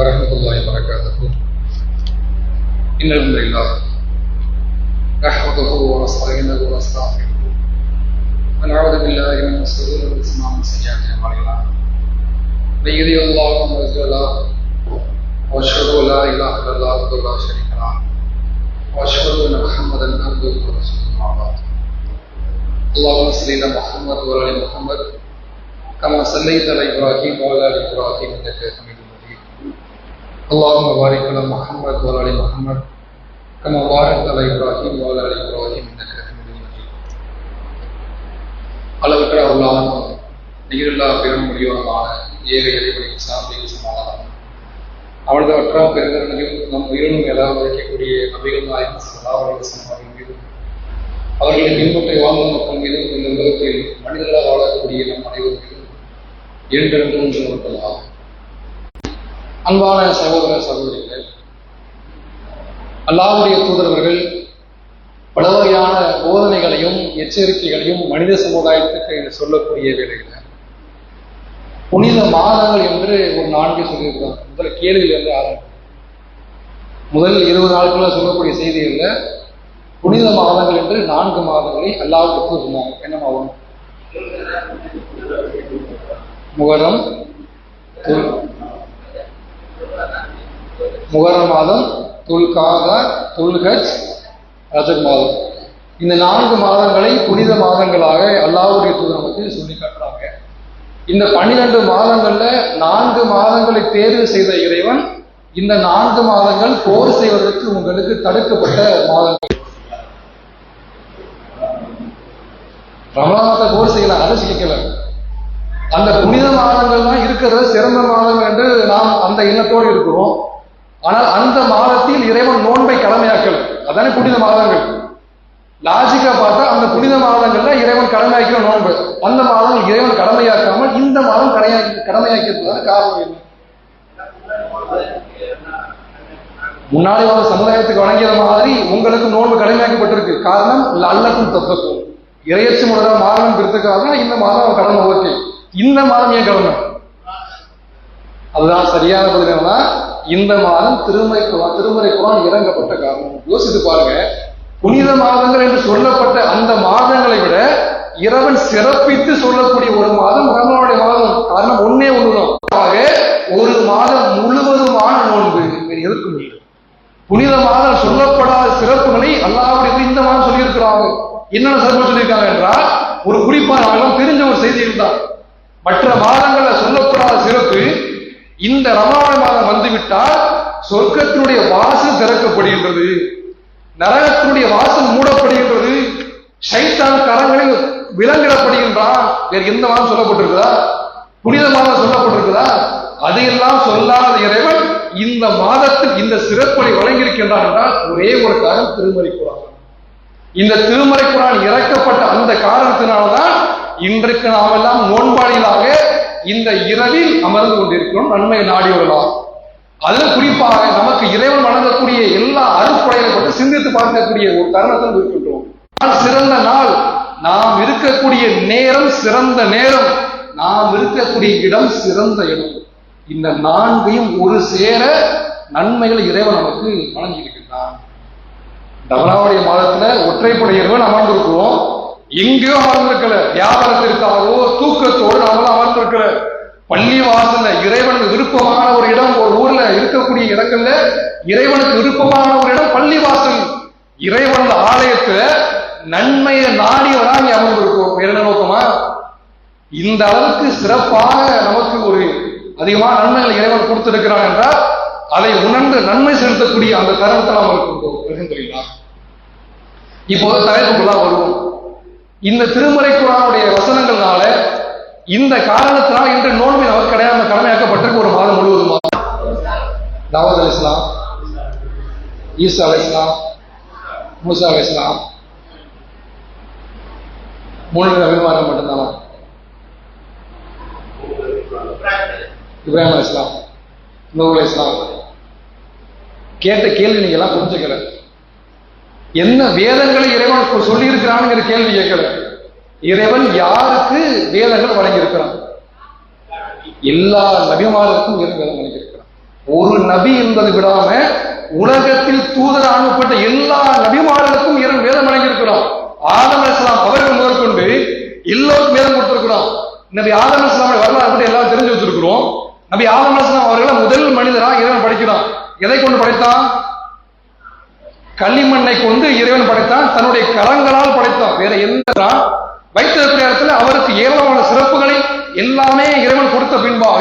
ورحمة الله وبركاته. إن الحمد لله نحمده ونستعينه ونستغفره. ونعوذ بالله من شرور أنفسنا ومن سيئات أعمالنا. من يهده الله فلا مضل له وأشهد أن لا إله إلا الله وحده لا شريك له وأشهد أن محمدا عبده ورسوله أما اللهم صل على محمد وعلى محمد كما صليت على إبراهيم وعلى آل إبراهيم إنك حميد اللهم بارك على محمد وعلى ال محمد كما باركت على ابراهيم وعلى ال ابراهيم انك حميد مجيد அளவுக்கு அருளான நிகரில்லா பெரும் முடிவான ஏக இறைவனை சாந்தி சமாதானம் அவனது அற்றாம் பெருங்கரணையும் நம் உயிரினும் எல்லாம் உழைக்கக்கூடிய நபிகள் நாயகம் சல்லாஹ் சமாதின் மீது அவர்களின் பின்பற்றை வாழ்ந்த மக்கள் மீதும் இந்த உலகத்தில் மனிதர்களாக வாழக்கூடிய நம் அனைவரும் மீதும் என்றென்றும் நிறுவனப்படலாம் அன்பான சகோதர சகோதரிகள் அல்லாவுடைய தூதரவர்கள் பல வகையான போதனைகளையும் எச்சரிக்கைகளையும் மனித சமுதாயத்துக்கு சொல்லக்கூடிய வேலைகள் புனித மாதங்கள் என்று ஒரு நான்கு சொல்லியிருக்கிறார் முதல்ல கேள்வியில் இருந்து ஆரம்பிக்கும் முதல் இருபது நாட்களில் சொல்லக்கூடிய செய்திகளில் புனித மாதங்கள் என்று நான்கு மாதங்களை அல்லாவுக்கு சொன்னாங்க. என்ன மாதம்? முகரம் முகரம் மாதம் துல்காதா துல்கஜ் ரஜக் மாதம் இந்த நான்கு மாதங்களை புனித மாதங்களாக அல்லாவுடைய தூதர் நமக்கு சொல்லி காட்டுறாங்க. இந்த பன்னிரண்டு மாதங்கள்ல நான்கு மாதங்களை தேர்வு செய்த இறைவன் இந்த நான்கு மாதங்கள் போர் செய்வதற்கு உங்களுக்கு தடுக்கப்பட்ட மாதங்கள். ரமலானத்தை போர் செய்யலாம் அரசு கேட்கல அந்த புனித மாதங்கள் தான் இருக்கிறது சிறந்த மாதம் என்று நாம் அந்த எண்ணத்தோடு இருக்கிறோம். ஆனால் அந்த மாதத்தில் இறைவன் நோன்பை கடமையாக்கல். அதானே புனித மாதங்கள். லாஜிக்கா பார்த்தா அந்த புனித மாதங்கள்ல இறைவன் கடமையாக்கிற நோன்பு. அந்த மாதங்கள் இறைவன் கடமையாக்காமல் இந்த மாதம் கடமையாக்கி கடமையாக்கிறதுக்கான காரணம் என்ன? முன்னாடி வந்த சமுதாயத்துக்கு வழங்கிய மாதிரி உங்களுக்கு நோன்பு கடமையாக்கப்பட்டிருக்கு. காரணம் அல்லக்கும் தப்பக்கும். இறையச்சி முறையாக மாதம் பெருத்துக்காக இந்த மாதம் கடமை ஓகே இந்த மாதம் ஏன் கடமை அதுதான் சரியான பதில் என்னன்னா இந்த மாதம் திருமறை திருமறை குரான் இறங்கப்பட்ட காரணம் யோசித்து பாருங்க. புனித மாதங்கள் என்று சொல்லப்பட்ட அந்த மாதங்களை விட இறைவன் சிறப்பித்து சொல்லக்கூடிய ஒரு மாதம் ரமணனுடைய மாதம். காரணம் ஒன்னே ஒண்ணுதான். ஒரு மாதம் முழுவதுமான நோன்பு. வேறு முடியும் புனித மாதம் சொல்லப்படாத சிறப்புகளை அல்லாவுடைய இந்த மாதம் சொல்லியிருக்கிறாங்க. என்னென்ன சிறப்பு சொல்லியிருக்காங்க என்றால் ஒரு குறிப்பான ஆளும் தெரிஞ்ச ஒரு செய்தி இருந்தார் மற்ற மாதங்கள்ல சொல்லப்படாத சிறப்பு இந்த ரமண மாதம் வந்துவிட்டால் சொர்க்கத்தினுடைய வாசல் திறக்கப்படுகின்றது. நரகத்தினுடைய வாசல் மூடப்படுகின்றது. சைத்தான் கரங்களில் விலங்கிடப்படுகின்றான். வேறு எந்த மாதம் சொல்லப்பட்டிருக்குதா? புனித மாதம் சொல்லப்பட்டிருக்குதா? அதையெல்லாம் சொல்லாத இறைவன் இந்த மாதத்தில் இந்த சிறப்பை வழங்கியிருக்கின்றான் என்றால் ஒரே ஒரு காரணம் திருமறை குரான். இந்த திருமறை குரான் இறக்கப்பட்ட அந்த காரணத்தினால்தான் இன்றைக்கு நாம் எல்லாம் நோன்பாளிகளாக இந்த இரவில் அமர்ந்து கொண்டிருக்கிறோம் நன்மை நாடியவர்களாக வரலாம் அதுல குறிப்பாக நமக்கு இறைவன் வழங்கக்கூடிய எல்லா அறுப்புடைகளை பற்றி சிந்தித்து பார்க்கக்கூடிய ஒரு தருணத்தில் இருக்கின்றோம் சிறந்த நாள் நாம் இருக்கக்கூடிய நேரம் சிறந்த நேரம் நாம் இருக்கக்கூடிய இடம் சிறந்த இடம். இந்த நான்கையும் ஒரு சேர நன்மைகள் இறைவன் நமக்கு வழங்கியிருக்கின்றான் தவறாவுடைய மாதத்துல ஒற்றைப்படை இறைவன் அமர்ந்திருக்கிறோம். எங்கேயோ அமர்ந்திருக்கல வியாபாரத்திற்காகவோ தூக்கத்தோடு நாமெல்லாம் அமர்ந்திருக்கிற பள்ளி வாசல்ல இறைவனுக்கு விருப்பமான ஒரு இடம் ஒரு ஊர்ல இருக்கக்கூடிய இடங்கள்ல இறைவனுக்கு விருப்பமான ஒரு இடம் பள்ளி வாசல். இறைவன் ஆலயத்துல நன்மையை நாடியவராக நீ அமர்ந்திருக்கோம் என்ன நோக்கமா? இந்த அளவுக்கு சிறப்பாக நமக்கு ஒரு அதிகமான நன்மைகள் இறைவன் கொடுத்திருக்கிறான் என்றால் அதை உணர்ந்து நன்மை செலுத்தக்கூடிய அந்த தருணத்தை நாம் இருக்கின்றோம் இப்போ தலைப்புக்குள்ளா வருவோம். இந்த திருமறை குரானுடைய வசனங்கள்னால இந்த காரணத்தினால் இன்று நோன்பை நமக்கு கிடையாம கடமையாக்கப்பட்டிருக்கு ஒரு மாதம் முழுவதும்? தாவத் அலி இஸ்லாம் ஈசா அலி இஸ்லாம் மூசா அலி இஸ்லாம் மூணு அபிமானம் மட்டும்தானா? இப்ராஹிம் அலி இஸ்லாம் நூர் அலி இஸ்லாம். கேட்ட கேள்வி நீங்க எல்லாம் புரிஞ்சுக்கிறேன் என்ன வேதங்களை இறைவன் சொல்லி இருக்கிறான்ங்கிற கேள்வி கேட்கல. இறைவன் யாருக்கு வேதங்கள் வழங்கியிருக்கிறான்? எல்லா நபிமாருக்கும் இறைவன் வேதம் வழங்கியிருக்கிறான். ஒரு நபி என்பது விடாம உலகத்தில் தூதர் அனுப்பப்பட்ட எல்லா நபிமார்களுக்கும் இறைவன் வேதம் வழங்கியிருக்கிறான். ஆதம் இஸ்லாம் அவர்கள் முதற்கொண்டு எல்லோருக்கும் வேதம் கொடுத்திருக்கிறோம் நபி ஆதம் அலிஸ்லாம் வரலாறு பற்றி எல்லாரும் தெரிஞ்சு வச்சிருக்கிறோம். நபி ஆதம் இஸ்லாம் அவர்களை முதல் மனிதரா இறைவன் படைக்கிறான். எதை கொண்டு படைத்தான்? களிமண்ணை கொண்டு இறைவன் படைத்தான் தன்னுடைய கரங்களால் படைத்தான். வேற எந்த வைத்திருக்கிற இடத்துல அவருக்கு ஏராளமான சிறப்புகளை எல்லாமே இறைவன் கொடுத்த பின்பாக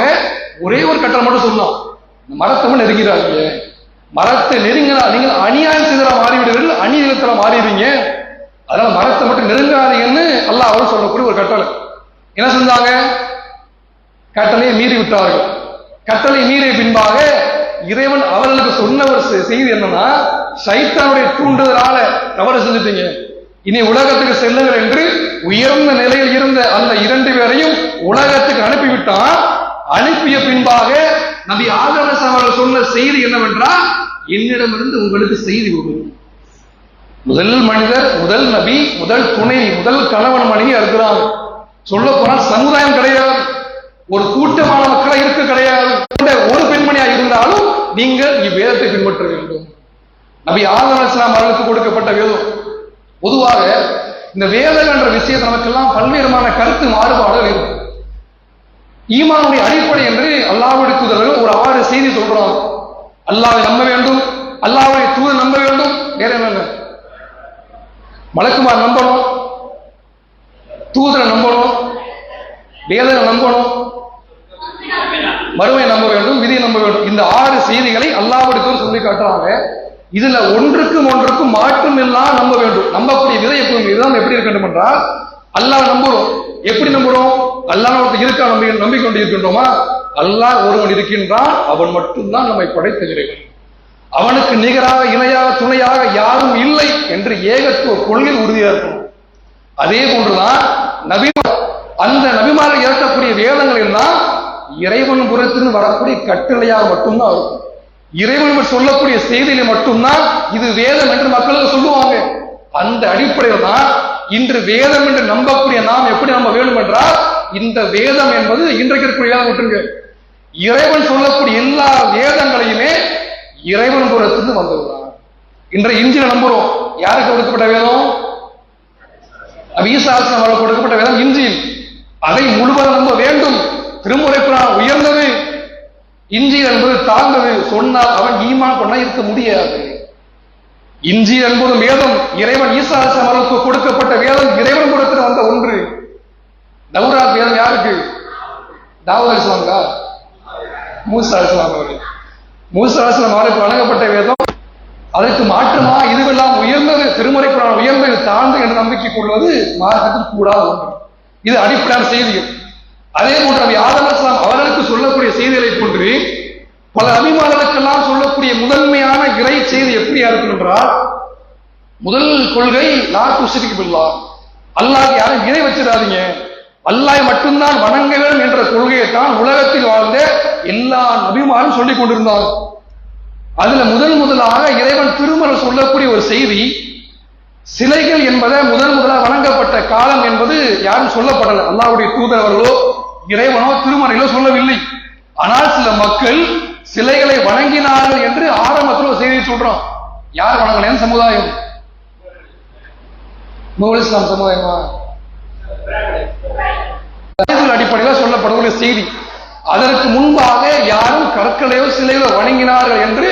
ஒரே ஒரு கட்டளை மட்டும் சொன்னான். மரத்தை நெருங்கிறாங்க மரத்தை நெருங்கினா நீங்கள் அநியாயம் செய்தல மாறிவிடுவீர்கள் அநீதத்துல மாறிடுவீங்க. அதனால மரத்தை மட்டும் நெருங்காதீங்கன்னு அல்லாஹ் அவர் சொல்லக்கூடிய ஒரு கட்டளை. என்ன செஞ்சாங்க? கட்டளையை மீறி விட்டார்கள். கட்டளை மீறிய பின்பாக இறைவன் அவர்களுக்கு சொன்ன ஒரு செய்தி என்னன்னா சைத்தானுடைய தூண்டுதலால தவறு செஞ்சுட்டீங்க. இனி உலகத்துக்கு செல்லுங்கள் என்று உயர்ந்த நிலையில் இருந்த அந்த இரண்டு பேரையும் உலகத்துக்கு அனுப்பிவிட்டான். அனுப்பிய பின்பாக நபி ஆதரஸ் அவர்கள் சொன்ன செய்தி என்னவென்றால் என்னிடமிருந்து உங்களுக்கு செய்தி வரும் முதல் மனிதர் முதல் நபி முதல் துணை முதல் கணவன் மனைவி இருக்கிறாங்க சொல்ல போனால் சமுதாயம் கிடையாது. ஒரு கூட்டமான மக்களாக இருக்க கிடையாது. ஒரு பெண்மணியா இருந்தாலும் நீங்கள் இவ்வேதத்தை பின்பற்ற வேண்டும். நபி ஆதம் அலிஸ்லாம் அவர்களுக்கு கொடுக்கப்பட்ட வேதம். பொதுவாக இந்த வேதம் என்ற விஷயத்தை நமக்கெல்லாம் பல்வேறுமான கருத்து மாறுபாடுகள் இருக்கும். ஈமானுடைய அடிப்படை என்று அல்லாஹ்வுடைய தூதர்கள் ஒரு ஆறு செய்தி சொல்றாங்க. அல்லாவை நம்ப வேண்டும் அல்லாவுடைய தூதர் நம்ப வேண்டும் வேற என்ன மலக்குமார் நம்பணும் தூதரை நம்பணும் வேதனை நம்பணும் மறுமை நம்ப வேண்டும் விதியை நம்ப வேண்டும். இந்த ஆறு செய்திகளை அல்லாஹ்வுடைய தூதர் சொல்லி காட்டுறாங்க. இதுல ஒன்றுக்கும் ஒன்றுக்கும் மாற்றம் எல்லாம் நம்ப வேண்டும். நம்பக்கூடிய விதை எப்படி விதம் எப்படி இருக்க வேண்டும் என்றால் அல்லாஹ் நம்புறோம். எப்படி நம்புறோம்? அல்லாஹ் ஒருத்தர் இருக்கா நம்பி நம்பிக்கொண்டு இருக்கின்றோமா அல்லாஹ் ஒருவன் இருக்கின்றான் அவன் மட்டும்தான் நம்மை படைத்த இறைவன். அவனுக்கு நிகராக இணையாக துணையாக யாரும் இல்லை என்று ஏகத்துவ கொள்கை உறுதியாக இருக்கணும். அதே போன்றுதான் நபி அந்த நபிமார்கள் இறக்கக்கூடிய வேதங்கள் எல்லாம் இறைவன் புறத்திலிருந்து வரக்கூடிய கட்டளையாக மட்டும்தான் இருக்கும். இறைவன் சொல்லக்கூடிய செய்தியில மட்டும்தான் இது வேதம் என்று மக்களுக்கு சொல்லுவாங்க. அந்த அடிப்படையில் தான் இன்று வேதம் என்று நம்பக்கூடிய நாம் எப்படி நம்ம வேண்டும் என்றால் இந்த வேதம் என்பது இன்றைக்கு இருக்கக்கூடிய வேதம் விட்டுருங்க. இறைவன் சொல்லக்கூடிய எல்லா வேதங்களையுமே இறைவன் புறத்திலிருந்து வந்ததுதான் இன்றைய இஞ்சில நம்புறோம். யாருக்கு கொடுக்கப்பட்ட வேதம்? அபீசாசனம் அவர்கள் கொடுக்கப்பட்ட வேதம் இஞ்சில் அதை முழுவதும் நம்ப வேண்டும். திருமுறை உயர்ந்தது இஞ்சி என்பது தாழ்ந்தது சொன்னால் அவன் ஈமான் கொண்டா இருக்க முடியாது. இஞ்சி என்பது வேதம் இறைவன் ஈசாசனம் அவர்களுக்கு கொடுக்கப்பட்ட வேதம் இறைவன் புறத்தில் வந்த ஒன்று. தௌராத் வேதம் யாருக்கு? தாவூத் அலிஸ்லாம்கா மூசா அலிஸ்லாம் அவர்கள். மூசா அலிஸ்லாம் அவருக்கு வழங்கப்பட்ட வேதம் அதற்கு மாற்றமா இதுவெல்லாம் உயர்ந்தது திருமுறை குரான் உயர்ந்தது தாழ்ந்து என்று நம்பிக்கை கொள்வது மார்க்கத்தில் கூடாத. ஒன்று இது அடிப்படையான செய்தியும் அதே போன்று நபி ஆதம் அவர்களுக்கு சொல்லக்கூடிய செய்திகளை போன்று பல அபிமானங்களுக்கெல்லாம் சொல்லக்கூடிய முதன்மையான இறை செய்தி எப்படியா இருக்கும் என்றால் முதல் கொள்கை லா துஷ்ரிக்கு பில்லா. அல்லாஹ் யாரும் இணை வச்சிடாதீங்க. அல்லாஹ் மட்டும்தான் வணங்க வேண்டும் என்ற கொள்கையை தான் உலகத்தில் வாழ்ந்த எல்லா நபிமாரும் சொல்லிக் கொண்டிருந்தார். அதுல முதல் முதலாக இறைவன் திருமணம் சொல்லக்கூடிய ஒரு செய்தி சிலைகள் என்பதை முதல் முதலாக வணங்கப்பட்ட காலம் என்பது யாரும் சொல்லப்படல. அல்லாவுடைய தூதரவர்களோ இறைவனோ திருமறையிலோ சொல்லவில்லை. ஆனால் சில மக்கள் சிலைகளை வணங்கினார்கள் என்று ஆரம்பத்தில் ஒரு செய்தியை சொல்றோம் யார் வணங்கினேன் சமுதாயம்? முகல் இஸ்லாம் சமுதாயமா? பைபிள் அடிப்படையில் சொல்லப்படக்கூடிய செய்தி. அதற்கு முன்பாக யாரும் கற்களையோ சிலைகளோ வணங்கினார்கள் என்று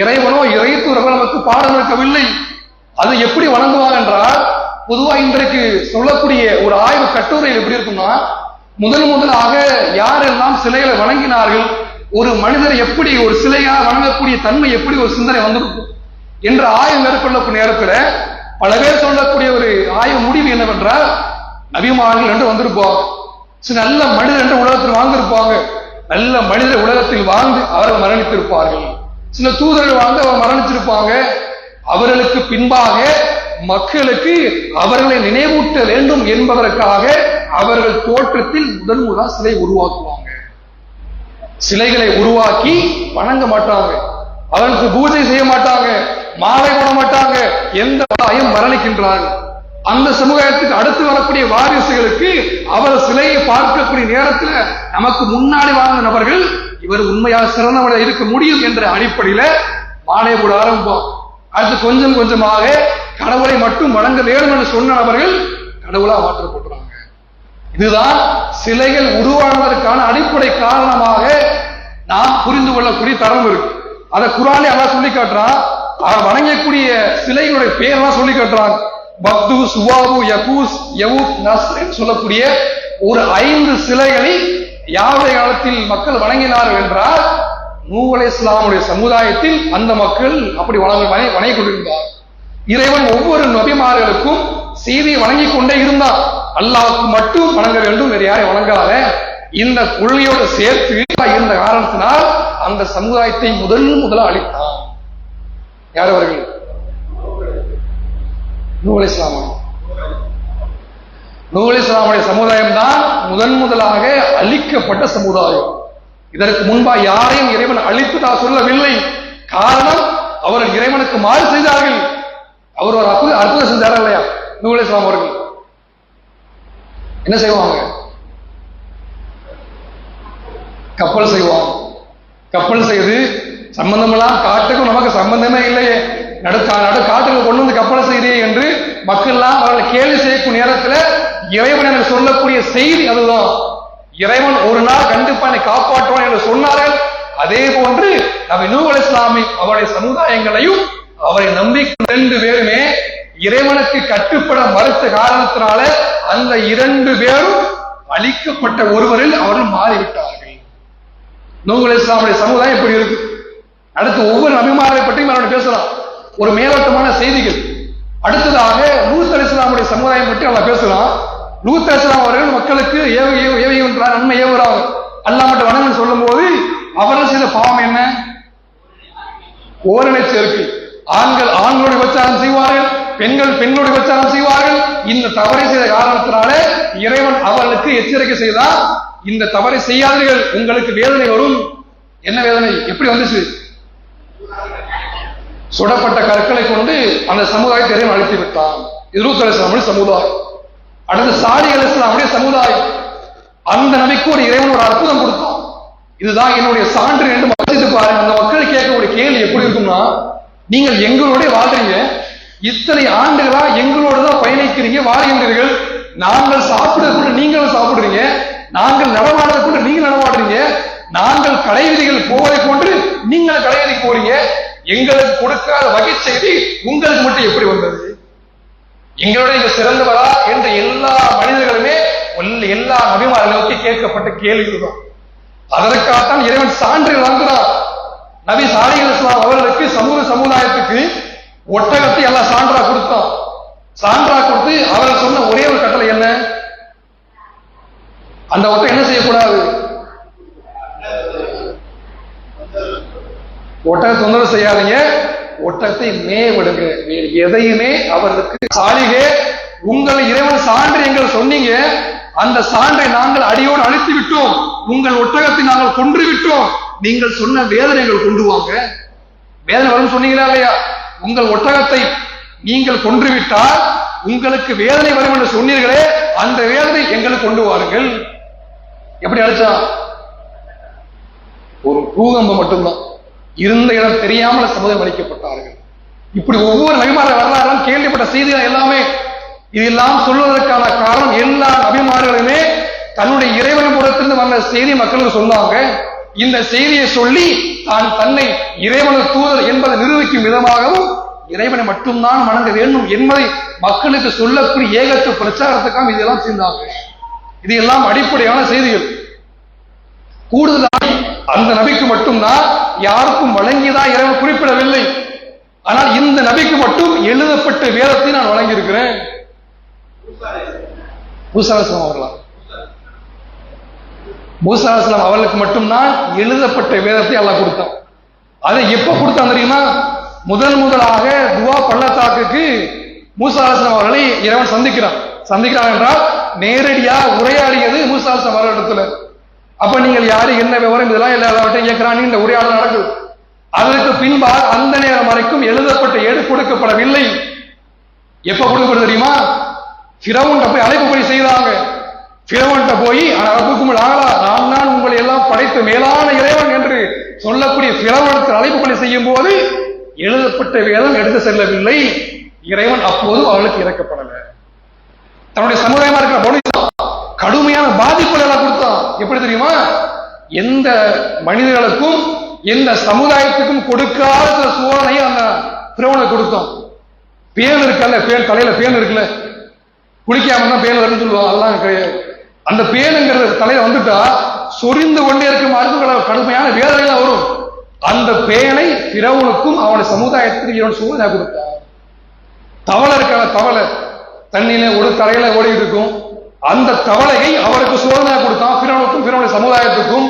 இறைவனோ இறைத்துறவோ நமக்கு பாடம் இருக்கவில்லை அது எப்படி வணங்குவார் என்றால் பொதுவா இன்றைக்கு சொல்லக்கூடிய ஒரு ஆய்வு கட்டுரையில் எப்படி இருக்கும்னா முதல் முதலாக யாரெல்லாம் சிலைகளை வணங்கினார்கள் ஒரு மனிதர் எப்படி ஒரு சிலையா வணங்கக்கூடிய தன்மை எப்படி ஒரு சிந்தனை வந்திருக்கும் என்ற ஆய்வு மேற்கொள்ளக்கூடிய நேரத்தில் பல பேர் சொல்லக்கூடிய ஒரு ஆய்வு முடிவு என்னவென்றால் நபிமார்கள் என்று வந்திருப்போம் சில நல்ல மனிதர் என்று உலகத்தில் வாழ்ந்திருப்பாங்க. நல்ல மனிதர் உலகத்தில் வாழ்ந்து அவர்கள் மரணித்திருப்பார்கள். சில தூதர்கள் வாழ்ந்து அவர் மரணிச்சிருப்பாங்க அவர்களுக்கு பின்பாக மக்களுக்கு அவர்களை நினைவூட்ட வேண்டும் என்பதற்காக அவர்கள் தோற்றத்தில் முதல் முதலா சிலை உருவாக்குவாங்க. சிலைகளை உருவாக்கி வணங்க மாட்டாங்க. அவர்களுக்கு பூஜை செய்ய மாட்டாங்க மாலை போட மாட்டாங்க எந்த தாயும் மரணிக்கின்றார்கள் அந்த சமுதாயத்துக்கு அடுத்து வரக்கூடிய வாரிசுகளுக்கு அவர் சிலையை பார்க்கக்கூடிய நேரத்தில் நமக்கு முன்னாடி வாழ்ந்த நபர்கள் இவர் உண்மையாக சிறந்தவராக இருக்க முடியும் என்ற அடிப்படையில மாலை போட ஆரம்பிப்போம் அடுத்து கொஞ்சம் கொஞ்சமாக கடவுளை மட்டும் வணங்க வேண்டும் என்று சொன்ன நபர்கள் கடவுளா மாற்றப்படுறாங்க இதுதான் சிலைகள் உருவானதற்கான அடிப்படை காரணமாக நாம் புரிந்து கொள்ளக்கூடிய தரம் இருக்கு. அதை குரானே அல்லாஹ் சொல்லி காட்டுறான். அவர் வணங்கக்கூடிய சிலைகளுடைய பேரெல்லாம் சொல்லி காட்டுறாங்க. பக்து சுவாபு யகூஸ் யவூத் நஸ்ரன் சொல்லக்கூடிய ஒரு ஐந்து சிலைகளை யாவை காலத்தில் மக்கள் வணங்கினார்கள் என்றால் நூவலை இஸ்லாமுடைய சமுதாயத்தில் அந்த மக்கள் அப்படி வணங்க வணங்கி கொண்டிருந்தார் இறைவன் ஒவ்வொரு நபிமார்களுக்கும் செய்தியை வணங்கிக் கொண்டே இருந்தான். அல்லாவுக்கு மட்டும் வணங்க வேண்டும் வேறு யாரை வணங்காத. இந்த கொள்கையோடு சேர்த்து இருந்த காரணத்தினால் அந்த சமுதாயத்தை முதல் முதல அழித்தான். யார் அவர்கள்? நூல் சாமன் நூல் இஸ்லாமுடைய சமுதாயம் தான் முதன் முதலாக அழிக்கப்பட்ட சமுதாயம். இதற்கு முன்பா யாரையும் இறைவன் அழித்ததா சொல்லவில்லை. காரணம் அவர்கள் இறைவனுக்கு மாறு செய்தார்கள். அவர் ஒரு அற்புத அற்புதம் செஞ்சாரா இல்லையா? நூல் இஸ்லாம் அவர்கள். என்ன செய்வாங்க? கப்பல் செய்வாங்க. கப்பல் செய்து சம்பந்தமெல்லாம் காட்டுக்கும் நமக்கு சம்பந்தமே இல்லையே. நடுக்கா நடு காட்டுக்கு கொண்டு வந்து கப்பலை செய்தே என்று மக்கள் எல்லாம் அவர்களை கேள்வி செய்யக்கூடிய நேரத்துல இறைவன் எனக்கு சொல்லக்கூடிய செய்தி அதுதான். இறைவன் ஒரு நாள் கண்டிப்பா என்னை காப்பாற்றுவான் என்று சொன்னார்கள். அதே போன்று நபி நூ இஸ்லாமி அவருடைய சமுதாயங்களையும் அவரை நம்பி ரெண்டு பேருமே இறைவனுக்கு கட்டுப்பட மறுத்த காரணத்தினால அந்த இரண்டு பேரும் அழிக்கப்பட்ட ஒருவரில் அவர்கள் மாறிவிட்டார்கள். நூகுல் இஸ்லாமுடைய சமுதாயம் எப்படி இருக்கு? அடுத்து ஒவ்வொரு நபிமாரை பற்றியும் அவரோட பேசலாம். ஒரு மேலோட்டமான செய்திகள். அடுத்ததாக லூத் அலி இஸ்லாமுடைய சமுதாயம் பற்றி அவன் பேசலாம். லூத் அலி இஸ்லாம் அவர்கள் மக்களுக்கு ஏவ ஏவ ஏவுகின்றார் நன்மை ஏவுறாங்க அல்லா மட்டும் வணங்கன்னு சொல்லும் போது அவர்கள் செய்த பாவம் என்ன? ஓரணை சேர்க்கை. ஆண்கள் ஆண்களோட விபச்சாரம் செய்வார்கள். பெண்கள் பெண்களோட விபச்சாரம் செய்வார்கள். இந்த தவறை செய்த காரணத்தினாலே இறைவன் அவர்களுக்கு எச்சரிக்கை செய்தால் இந்த தவறை செய்யாதீர்கள். உங்களுக்கு வேதனை வரும். என்ன வேதனை? எப்படி வந்துச்சு? சுடப்பட்ட கற்களை கொண்டு அந்த சமுதாயத்தை இறைவன் அழைத்து விட்டான். இருபத்தி அலிஸ்லாமுடைய சமுதாயம். அடுத்து சாடி அலிஸ்லாமுடைய சமுதாயம். அந்த நபிக்கு ஒரு இறைவன் ஒரு அற்புதம் கொடுத்தான். இதுதான் என்னுடைய சான்று என்று மக்கள் பாருங்க அந்த மக்கள் கேட்கக்கூடிய கேள்வி எப்படி இருக்கும்னா நீங்கள் எங்களுடைய வாழ்றீங்க இத்தனை ஆண்டுகளா எங்களோட தான் பயணிக்கிறீங்க வாழ்கின்றீர்கள் நாங்கள் சாப்பிடுறதுக்குள்ள நீங்களும் சாப்பிடுறீங்க. நாங்கள் நடமாடுறதுக்குள்ள நீங்கள் நடமாடுறீங்க. நாங்கள் கடை விதிகள் போவதை போன்று நீங்கள் கடை விதிக்கு போறீங்க. எங்களுக்கு கொடுக்காத வகை செய்தி உங்களுக்கு மட்டும் எப்படி வந்தது? எங்களோட இந்த சிறந்தவரா என்ற எல்லா மனிதர்களுமே எல்லா நபிமாரை நோக்கி கேட்கப்பட்ட கேள்விகள் தான் அதற்காகத்தான் இறைவன் சான்று வழங்குகிறார் நபி சாலிகள் அவர்களுக்கு சமூக சமுதாயத்துக்கு ஒட்டகத்தை எல்லாம் சான்றா கொடுத்தோம் சான்றா கொடுத்து அவரை சொன்ன ஒரே ஒரு கட்டளை என்ன? அந்த ஒட்டகம் என்ன செய்யக்கூடாது? ஒட்டக தொந்தரவு செய்யாதீங்க. ஒட்டகத்தை மே விடுங்க எதையுமே அவர்களுக்கு சாலிகே உங்களை இறைவன் சான்று எங்கள் சொன்னீங்க. அந்த சான்றை நாங்கள் அடியோடு அழித்து விட்டோம். உங்கள் ஒட்டகத்தை நாங்கள் கொன்று விட்டோம். நீங்கள் சொன்ன வேதனைகள் கொண்டு வாங்க. வேதனை வரும் சொன்னீங்களா இல்லையா? உங்கள் ஒட்டகத்தை நீங்கள் கொன்றுவிட்டால் உங்களுக்கு வேதனை வரும் என்று சொன்னீர்களே அந்த வேதனை எங்களுக்கு கொண்டு வாருங்கள். எப்படி அழைச்சா? ஒரு பூகம்பம் மட்டும்தான். இருந்த இடம் தெரியாமல் சமுதாயம் அளிக்கப்பட்டார்கள் இப்படி ஒவ்வொரு நபிமார வரலாறும் கேள்விப்பட்ட செய்திகள் எல்லாமே இதெல்லாம் சொல்வதற்கான காரணம் எல்லா நபிமார்களுமே தன்னுடைய இறைவன் புறத்திலிருந்து வந்த செய்தி மக்களுக்கு சொன்னாங்க. இந்த செய்தியை சொல்லி தான் தன்னை இறைவன தூதர் என்பதை நிரூபிக்கும் விதமாகவும் இறைவனை மட்டும்தான் வணங்க வேண்டும் என்பதை மக்களுக்கு சொல்லக்கூடிய ஏகத்து பிரச்சாரத்துக்காக இதெல்லாம் செய்தாங்க. இது எல்லாம் அடிப்படையான செய்திகள். கூடுதலாக அந்த நபிக்கு மட்டும்தான் யாருக்கும் வழங்கியதா இறைவன் குறிப்பிடவில்லை. ஆனால் இந்த நபிக்கு மட்டும் எழுதப்பட்ட வேதத்தை நான் வழங்கியிருக்கிறேன். மூசாஸ்லாம் அவர்களா? மூசாஸ்லாம் அவர்களுக்கு மட்டும்தான் எழுதப்பட்ட வேதத்தை எல்லாம் கொடுத்தான். அதை எப்போ கொடுத்தான் தெரியுமா? முதல் முதலாக துவா பள்ளத்தாக்குக்கு மூசாஸ்லாம் அவர்களை இறைவன் சந்திக்கிறான். சந்திக்கிறான் என்றால் நேரடியாக உரையாடியது மூசாஸ்லாம் அவர்களிடத்துல. அப்ப நீங்கள் யாரு என்ன விவரம் இதெல்லாம் எல்லாவற்றையும் இயக்கிறான் இந்த உரையாடல் நடக்குது. அதற்கு பின்பால் அந்த நேரம் வரைக்கும் எழுதப்பட்ட ஏடு கொடுக்கப்படவில்லை. எப்ப கொடுக்கப்படும் தெரியுமா? பிரவுன்ட்ட போய் அழைப்பு போய் செய்தாங்க. கிழவன்கிட்ட போய் அரபுக்கும் ஆகலா நான் தான் உங்களை எல்லாம் படைத்த மேலான இறைவன் என்று சொல்லக்கூடிய பிரவனத்தில் அழைப்பு பணி செய்யும் போது எழுதப்பட்ட வேதம் எடுத்து செல்லவில்லை. இறைவன் அப்போதும் அவளுக்கு இறக்கப்படலை. தன்னுடைய சமுதாயமா இருக்கிற பொழுது கடுமையான பாதிப்புகள் எல்லாம் கொடுத்தான். எப்படி தெரியுமா? எந்த மனிதர்களுக்கும் எந்த சமுதாயத்துக்கும் கொடுக்காத சில சோதனையை அந்த திரவனை கொடுத்தோம் பேன் இருக்கல பேன் தலையில பேன் இருக்குல்ல. குளிக்காம தான் பேன் வரும்னு சொல்லுவாங்க. அதெல்லாம் கிடையாது. அந்த பேனுங்கிறது தலையில வந்துட்டா சொரிந்து கொண்டே இருக்கும் மருந்துகளை கடுமையான வேதனைகள் வரும். அந்த பேனை பிறவனுக்கும் அவனுடைய சமுதாயத்துக்கு இவன் சோதனை கொடுத்தான். தவளை இருக்கான தவளை. தண்ணியில ஒரு தலையில ஓடி இருக்கும். அந்த தவளையை அவருக்கு சோதனை கொடுத்தான். பிறனுக்கும் பிறனுடைய சமுதாயத்துக்கும்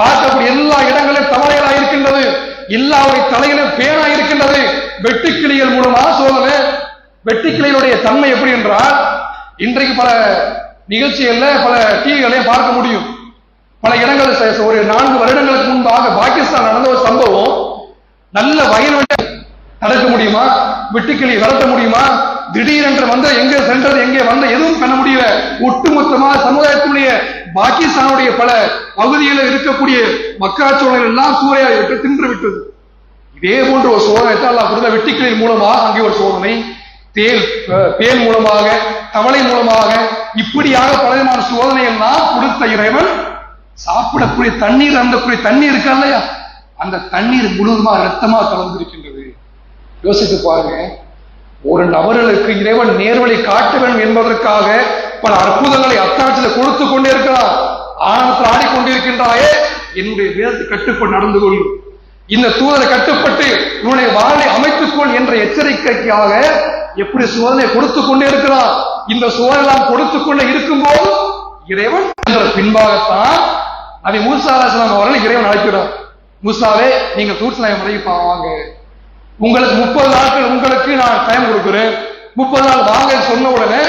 பார்க்கக்கூடிய எல்லா இடங்களிலும் தவளைகளாக இருக்கின்றது. எல்லாவுடைய தலையிலும் பேனா இருக்கின்றது. வெட்டுக்கிளிகள் மூலமா சோதனை. வெட்டுக்கிளிகளுடைய தன்மை எப்படி என்றால் இன்றைக்கு பல நிகழ்ச்சிகளில் பல டிவிகளையும் பார்க்க முடியும். பல இடங்கள் ஒரு நான்கு வருடங்களுக்கு முன்பாக பாகிஸ்தான் நடந்த ஒரு சம்பவம். நல்ல வயல்வெளி நடக்க முடியுமா? வெட்டுக்கிளி வளர்த்த முடியுமா? திடீரென்று வந்த எங்க சென்றது எங்கே வந்த எதுவும் பண்ண முடியல. ஒட்டுமொத்தமா சமுதாயத்தினுடைய பாகிஸ்தானுடைய பல பகுதியில் இருக்கக்கூடிய மக்காச்சோழர்கள் எல்லாம் சூறையா விட்டு தின்று விட்டது இதே போன்ற ஒரு சோதனை அல்லாஹ் கொடுத்த வெட்டுக்கிளியின் மூலமாக அங்கே ஒரு சோதனை. தேல் தேர் மூலமாக தவளை மூலமாக இப்படியாக பலவிதமான சோதனை எல்லாம் கொடுத்த இறைவன் சாப்பிடக்கூடிய தண்ணீர் அந்தக்கூடிய தண்ணீர் இருக்கா இல்லையா? அந்த தண்ணீர் முழுவதுமா ரத்தமா கலந்திருக்கின்றது. யோசித்து பாருங்க. ஒரு நபர்களுக்கு இறைவன் நேர்வழி காட்ட வேண்டும் என்பதற்காக பல அற்புதங்களை அத்தாட்சியில் கொடுத்து கொண்டே இருக்கிறார் ஆனந்தத்தில் ஆடிக்கொண்டிருக்கின்றாயே என்னுடைய வேதத்தை கட்டுப்பட்டு நடந்து கொள். இந்த தூதரை கட்டுப்பட்டு உன்னுடைய வாழ்வை அமைத்துக்கொள் என்ற எச்சரிக்கைக்காக எப்படி சோதனை கொடுத்து கொண்டே இருக்கிறார்? இந்த சோதனை எல்லாம் கொடுத்து கொண்டே இருக்கும்போது இறைவன் பின்பாகத்தான் அதை மூசா அலைஹிஸ்ஸலாம் அவர்கள் இறைவன் அழைக்கிறார். மூசாவே நீங்க தூட்சலாய முறைக்கு வாங்க. உங்களுக்கு முப்பது நாட்கள் உங்களுக்கு நான் டைம் கொடுக்குறேன். முப்பது நாள் வாங்க சொன்ன உடனே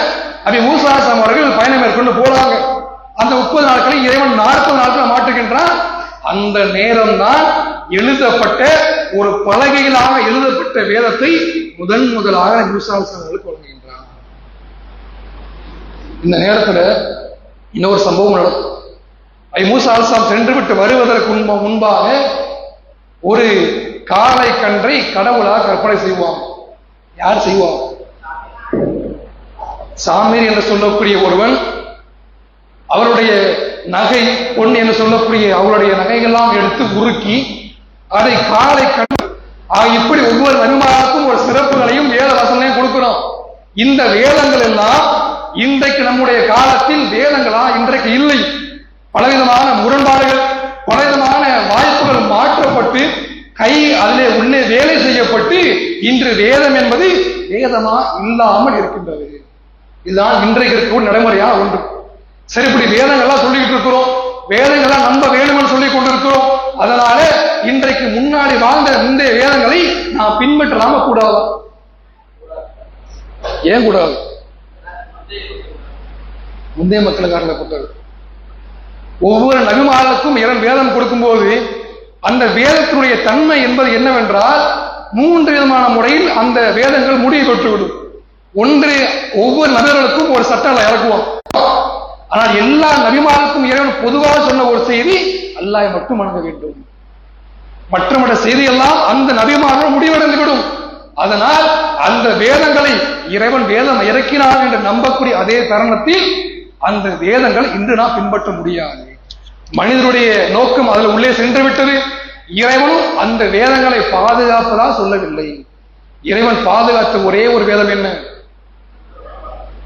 அதை மூசாசம் அவர்கள் பயணம் மேற்கொண்டு போறாங்க அந்த முப்பது நாட்களில் இறைவன் நாற்பது நாட்கள் மாட்டுகின்றான் அந்த நேரம் தான் எழுதப்பட்ட ஒரு பலகையிலாக எழுதப்பட்ட வேதத்தை முதன் முதலாக நியூசாசனர்களுக்கு அவர்களுக்கு வழங்குகின்றான் இந்த நேரத்துல இன்னொரு சம்பவம் நடக்கும். ஐ மூசா அல்சாம் சென்று விட்டு வருவதற்கு முன்பாக ஒரு காளை கன்றை கடவுளாக கற்பனை செய்வான். யார் செய்வான்? சாமீர் என்று சொல்லக்கூடிய ஒருவன் அவருடைய நகை பொன் என்று சொல்லக்கூடிய அவருடைய நகைகள்லாம் எடுத்து உருக்கி அதை காலை கண் இப்படி ஒவ்வொரு நன்மாருக்கும் ஒரு சிறப்புகளையும் வேத வசனையும் கொடுக்கிறோம். இந்த வேதங்கள் எல்லாம் இன்றைக்கு நம்முடைய காலத்தில் வேதங்களா? இன்றைக்கு இல்லை. பலவிதமான முரண்பாடுகள் பலவிதமான வாய்ப்புகள் மாற்றப்பட்டு கை அதிலே உள்ளே வேலை செய்யப்பட்டு இன்று வேதம் என்பது வேதமா இல்லாமல் இருக்கின்றது. இதுதான் இன்றைக்கு இருக்கக்கூடிய நடைமுறையான ஒன்று. சரி இப்படி வேதங்கள்லாம் சொல்லிக்கிட்டு இருக்கிறோம். வேதங்கள்லாம் நம்ப வேணும்னு சொல்லி கொண்டிருக்கிறோம். அதனால இன்றைக்கு முன்னாடி வாழ்ந்த முந்தைய வேதங்களை நான் பின்பற்றலாம கூடாது. ஏன் கூடாது? முந்தைய மக்களுக்கான புத்தகம் ஒவ்வொரு நபிமார்களுக்கும் இளம் வேதம் கொடுக்கும்போது அந்த வேதத்தினுடைய தன்மை என்பது என்னவென்றால் மூன்று விதமான முறையில் அந்த வேதங்கள் முடிவு பெற்றுவிடும். ஒன்று ஒவ்வொரு நபர்களுக்கும் ஒரு சட்டங்களை இறக்குவோம். ஆனால் எல்லா நபிமாருக்கும் இறைவன் பொதுவாக சொன்ன ஒரு செய்தி அல்லாஹ் மட்டும் வணங்க வேண்டும். மற்றமற்ற செய்தி செய்தியெல்லாம் அந்த நபிமார்கள் முடிவடைந்துவிடும். அதனால் அந்த வேதங்களை இறைவன் வேதம் இறக்கினார் என்று நம்பக்கூடிய அதே தருணத்தில் அந்த வேதங்கள் இன்று நாம் பின்பற்ற முடியாது. மனிதனுடைய நோக்கம் அதில் உள்ளே சென்று விட்டது இறைவனும் அந்த வேதங்களை பாதுகாப்பதா சொல்லவில்லை. இறைவன் பாதுகாத்த ஒரே ஒரு வேதம் என்ன?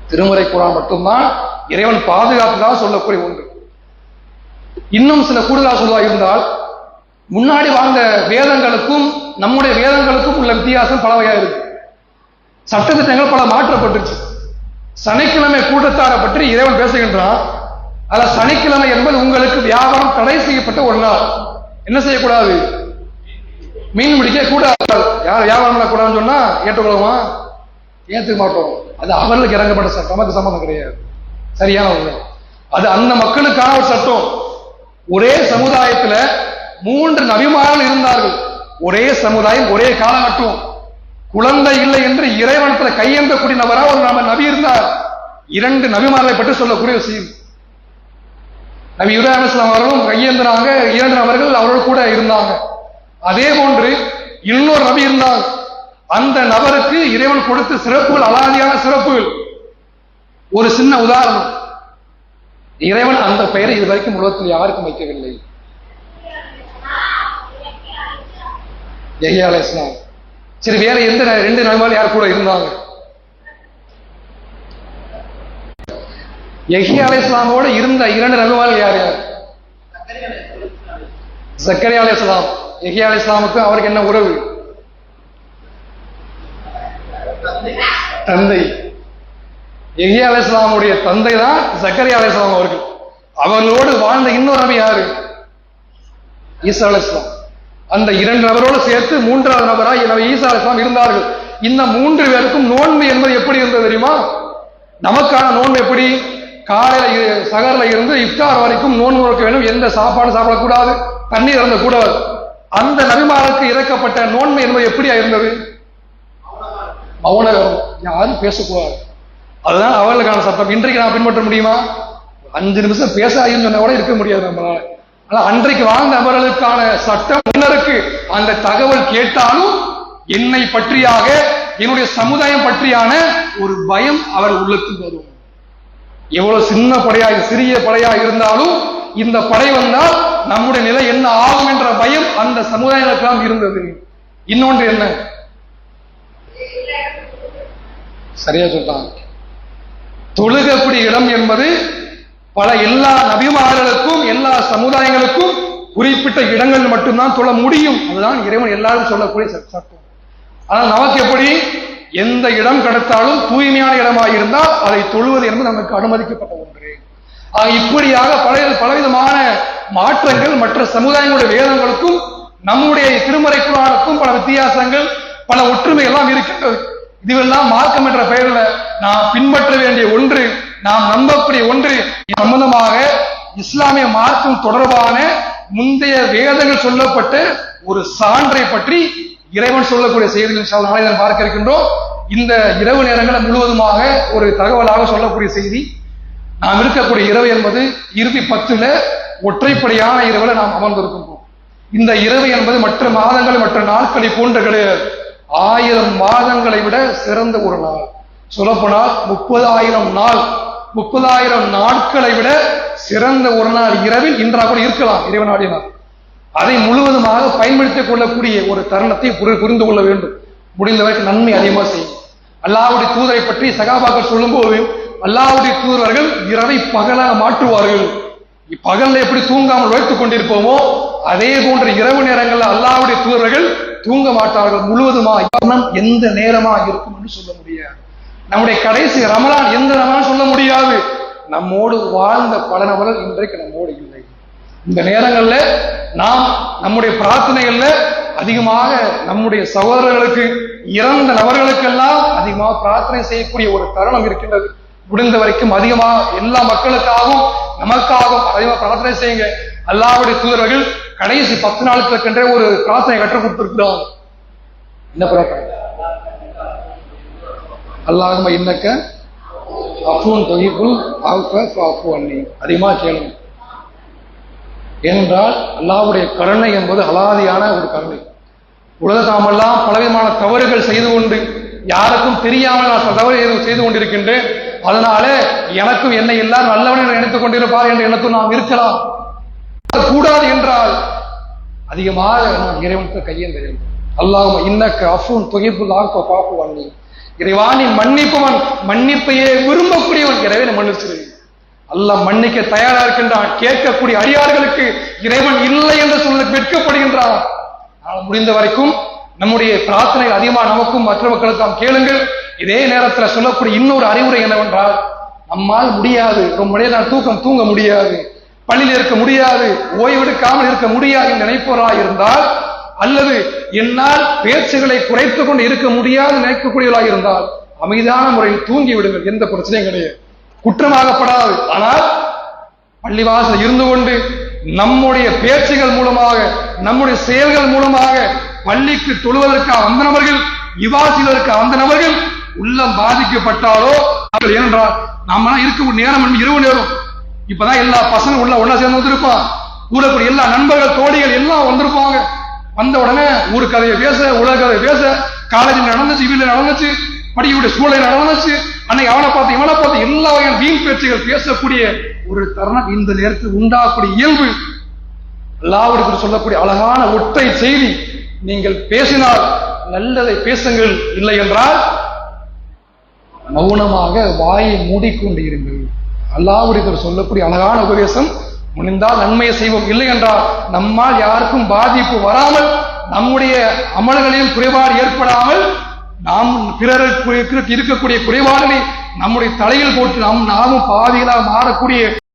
திருமுறை குரான் மட்டும்தான். இறைவன் பாதுகாப்பதா சொல்லக்கூடிய ஒன்று. இன்னும் சில கூடுதலாக சொல்வா இருந்தால் முன்னாடி வாழ்ந்த வேதங்களுக்கும் நம்முடைய வேதங்களுக்கும் உள்ள வித்தியாசம் பல வகையாக இருக்கு. சட்டத்திட்டங்கள் பல மாற்றப்பட்டுச்சு சனிக்கிழமை கூட்டத்தாரை பற்றி இறைவன் பேசுகின்றான். அதில் சனிக்கிழமை என்பது உங்களுக்கு வியாபாரம் தடை செய்யப்பட்ட ஒரு நாள். என்ன செய்யக்கூடாது? மீன் பிடிக்க கூடாது. யார் வியாபாரம் பண்ணக்கூடாதுன்னு சொன்னா ஏற்றுக்கொள்ளுமா ஏற்றுக்க மாட்டோம். அது அவர்களுக்கு இறங்கப்பட்ட சட்டம். நமக்கு சம்மந்தம் கிடையாது. சரியான உண்மை அது அந்த மக்களுக்கான ஒரு சட்டம். ஒரே சமுதாயத்துல மூன்று நபிமார்கள் இருந்தார்கள். ஒரே சமுதாயம் ஒரே காலகட்டம் குழந்தை இல்லை என்று இறைவனத்துல கையேந்தக்கூடிய நபரா ஒரு நம்ம நபி இருந்தார். இரண்டு நபிமார்களை பற்றி சொல்லக்கூடிய விஷயம் நபி இப்ராஹிம் அலைஹிஸ்ஸலாம் அவர்களும் கையேந்தினாங்க இரண்டு நபர்கள் அவரோடு கூட இருந்தாங்க. அதே போன்று இன்னொரு நபி இருந்தார். அந்த நபருக்கு இறைவன் கொடுத்த சிறப்புகள் அலாதியான சிறப்புகள். ஒரு சின்ன உதாரணம். இறைவன் அந்த பெயரை இதுவரைக்கும் உலகத்தில் யாருக்கும் வைக்கவில்லை. யஹ்யா அலைஹிஸ்ஸலாம் சரி வேற எந்த ரெண்டு நபிமார் யார் கூட இருந்தாங்க? யஹ்யா அலைஹிஸ்ஸலாமோட இருந்த இரண்டு நபிமார்கள் யார் யார்? சக்கரியா அலைஹிஸ்ஸலாம் யஹ்யா அலைஹிஸ்ஸலாமுக்கு அவருக்கு என்ன உறவு? தந்தை. எஹியா அலிஸ்லாமுடைய தந்தை தான் சக்கரியா அலிஸ்லாம் அவர்கள். அவர்களோடு வாழ்ந்த இன்னொரு நபி யாரு? ஈசா அலிஸ்லாம் அந்த இரண்டு நபரோடு சேர்த்து மூன்றாவது நபரா நபி ஈசா அலிஸ்லாம் இருந்தார்கள். இந்த மூன்று பேருக்கும் நோன்பு என்பது எப்படி இருந்தது தெரியுமா? நமக்கான நோன்பு எப்படி? காலையில சகரில் சகர்ல இருந்து இஃப்தார் வரைக்கும் நோன்பு நோக்க வேண்டும். எந்த சாப்பாடு சாப்பிடக்கூடாது. தண்ணீர் இருந்தக்கூடாது. அந்த நபிமாருக்கு இறக்கப்பட்ட நோன்பு என்பது எப்படியா இருந்தது? மௌனகரம் யாரும் பேசக்கூடாது. அதுதான் அவர்களுக்கான சட்டம் இன்றைக்கு நான் பின்பற்ற முடியுமா? அஞ்சு நிமிஷம் பேச சொன்னா கூட இருக்க முடியாது நம்மளால. ஆனா அன்றைக்கு வாழ்ந்த அவர்களுக்கான சட்டம் முன்னருக்கு அந்த தகவல் கேட்டாலும் என்னை பற்றியாக என்னுடைய சமுதாயம் பற்றியான ஒரு பயம் அவர் உள்ளுக்கு வரும். எவ்வளவு சின்ன படையா சிறிய படையா இருந்தாலும் இந்த படை வந்தால் நம்முடைய நிலை என்ன ஆகும் என்ற பயம் அந்த சமுதாயங்களுக்கெல்லாம் இருந்தது. இன்னொன்று என்ன? சரியா சொல்றாங்க. தொழுகக்கூடிய இடம் என்பது பல எல்லா நபிமார்களுக்கும் எல்லா சமுதாயங்களுக்கும் குறிப்பிட்ட இடங்கள் மட்டும்தான் தொழ முடியும். அதுதான் இறைவன் எல்லாரும் சொல்லக்கூடிய சட்- சட்டம் ஆனால் நமக்கு எப்படி? எந்த இடம் கிடைத்தாலும் தூய்மையான இடமாக இருந்தால் அதை தொழுவது என்பது நமக்கு அனுமதிக்கப்பட்ட ஒன்று. இப்படியாக பல பலவிதமான மாற்றங்கள் மற்ற சமுதாயங்களுடைய வேதங்களுக்கும் நம்முடைய திருமறை குரானுக்கும் பல வித்தியாசங்கள் பல ஒற்றுமை எல்லாம் இருக்கின்றது. இதுவெல்லாம் மார்க்கம் என்ற பெயரில் நாம் பின்பற்ற வேண்டிய ஒன்று நாம் நம்பக்கூடிய ஒன்று. சம்பந்தமாக இஸ்லாமிய மார்க்கம் தொடர்பான முந்தைய வேதங்கள் சொல்லப்பட்ட ஒரு சான்றை பற்றி இறைவன் சொல்லக்கூடிய செய்திகள் நாளை பார்க்க இருக்கின்றோம். இந்த இரவு நேரங்களை முழுவதுமாக ஒரு தகவலாக சொல்லக்கூடிய செய்தி. நாம் இருக்கக்கூடிய இரவு என்பது இறுதி பத்துல ஒற்றைப்படையான இரவுல நாம் அமர்ந்திருக்கின்றோம். இந்த இரவு என்பது மற்ற மாதங்கள் மற்ற நாட்களை போன்ற கிடையாது. ஆயிரம் மாதங்களை விட சிறந்த ஒரு நாள். சொல்லப்போனால் முப்பதாயிரம் நாள் முப்பதாயிரம் நாட்களை விட சிறந்த ஒரு நாள் இரவில் இன்றாக கூட இருக்கலாம் இறைவனாடினார் அதை முழுவதுமாக பயன்படுத்திக் கொள்ளக்கூடிய ஒரு தருணத்தை புரி- புரிந்து கொள்ள வேண்டும். முடிந்த வரைக்கும் நன்மை அதிகமாக செய்யும். அல்லாவுடைய தூதரை பற்றி சகாபாக்கள் சொல்லும்போது அல்லாவுடைய தூதர்கள் இரவை பகலாக மாற்றுவார்கள். பகல்ல எப்படி தூங்காமல் வைத்துக் கொண்டிருப்போமோ அதே போன்ற இரவு நேரங்களில் அல்லாவுடைய தூதர்கள் தூங்க மாட்டார்கள் முழுவதுமா மரணம் எந்த நேரமா இருக்கும் என்று சொல்ல முடியாது. நம்முடைய கடைசி ரமலான் எந்த ரமலான் சொல்ல முடியாது. நம்மோடு வாழ்ந்த பல நபர்கள் இன்றைக்கு நம்மோடு இல்லை. இந்த நேரங்கள்ல நாம் நம்முடைய பிரார்த்தனைகள்ல அதிகமாக நம்முடைய சகோதரர்களுக்கு இறந்த நபர்களுக்கெல்லாம் அதிகமாக பிரார்த்தனை செய்யக்கூடிய ஒரு தருணம் இருக்கின்றது. முடிந்த வரைக்கும் அதிகமாக எல்லா மக்களுக்காகவும் நமக்காகவும் அதிகமாக பிரார்த்தனை செய்யுங்க அல்லாவுடைய தூதர்கள் கடைசி பத்து நாளுக்கு ஒரு பிரார்த்தனை கற்றுக் கொடுத்துருக்கிறோம். என்ன பிரார்த்தனை? அல்லாஹும இன்னக்க அஃபூன் தொகிப்புல் அஃபு அன்னி. அதிகமாக செய்யணும் ஏனென்றால் அல்லாஹ்வுடைய கருணை என்பது அலாதியான ஒரு கருணை. உலக தாமெல்லாம் பலவிதமான தவறுகள் செய்து கொண்டு யாருக்கும் தெரியாமல் நான் தவறு செய்து கொண்டிருக்கின்றேன். அதனால எனக்கும் என்னை எல்லாரும் நல்லவன் நினைத்துக் கொண்டிருப்பார் என்ற எண்ணத்தும் நாம் இருக்கலாம். கூடாது என்றால் அதிகமாக நாம் இறைவனுக்கு கையேந்த வேண்டும். அல்லாம இன்னக்க அஃபூன் தொகைப்புல் ஆக்க பாப்புவான் நீ இறைவானி மன்னிப்பவன் மன்னிப்பையே விரும்பக்கூடியவன் இறைவனை மன்னிச்சிரு. அல்லாஹ் மன்னிக்க தயாரா இருக்கின்றான். கேட்கக்கூடிய அடியார்களுக்கு இறைவன் இல்லை என்று சொல்ல வெட்கப்படுகின்றான். ஆனால் முடிந்த வரைக்கும் நம்முடைய பிரார்த்தனை அதிகமாக நமக்கும் மற்ற மக்களுக்கும் கேளுங்கள். இதே நேரத்தில் சொல்லக்கூடிய இன்னொரு அறிவுரை என்னவென்றால் நம்மால் முடியாது. ரொம்ப நேரம் தூக்கம் தூங்க முடியாது. பள்ளியில் இருக்க முடியாது ஓய்வெடுக்காமல் இருக்க முடியாது என்று நினைப்பவராக இருந்தால் அல்லது என்னால் பேச்சுகளை குறைத்துக் கொண்டு இருக்க முடியாது நினைக்கக்கூடியவராக இருந்தால் அமைதியான முறையில் தூங்கி விடுங்கள் எந்த பிரச்சனையும் கிடையாது. குற்றமாகப்படாது. ஆனால் பள்ளிவாசல் இருந்து கொண்டு நம்முடைய பேச்சுகள் மூலமாக நம்முடைய செயல்கள் மூலமாக பள்ளிக்கு தொழுவதற்கு வந்த நபர்கள் விவாசிவதற்கு வந்த நபர்கள் உள்ளம் பாதிக்கப்பட்டாலோ ஏனென்றால் நாமெல்லாம் இருக்க நேரம் இரவு நேரம். இப்பதான் எல்லா பசங்க உள்ள ஒன்னா சேர்ந்து வந்திருப்பான். கூடக்கூடிய எல்லா நண்பர்கள் தோழிகள் எல்லாம் வந்திருப்பாங்க. வந்த உடனே ஊர் கதையை பேச உலக கதையை பேச. காலேஜில் நடந்துச்சு வீட்டில் நடந்துச்சு படிக்கக்கூடிய சூழலை நடந்துச்சு. அன்னைக்கு அவனை பார்த்து இவனை பார்த்து எல்லா வகையான வீண் பேச்சுகள் பேசக்கூடிய ஒரு தருணம் இந்த நேரத்தில் உண்டாகக்கூடிய இயல்பு. அல்லாவிற்கு சொல்லக்கூடிய அழகான ஒற்றை செய்தி நீங்கள் பேசினால் நல்லதை பேசுங்கள் இல்லை என்றால் மௌனமாக வாயை மூடிக்கொண்டு இருங்கள். அல்லாவுடைய சொல்லக்கூடிய அழகான உபதேசம் முடிந்தால் நன்மையை செய்வோம். இல்லை என்றால் நம்மால் யாருக்கும் பாதிப்பு வராமல் நம்முடைய அமல்களிலும் குறைபாடு ஏற்படாமல் நாம் பிறருக்கு இருக்கக்கூடிய குறைபாடுகளை நம்முடைய தலையில் போட்டு நாம் நாமும் பாதிகளாக மாறக்கூடிய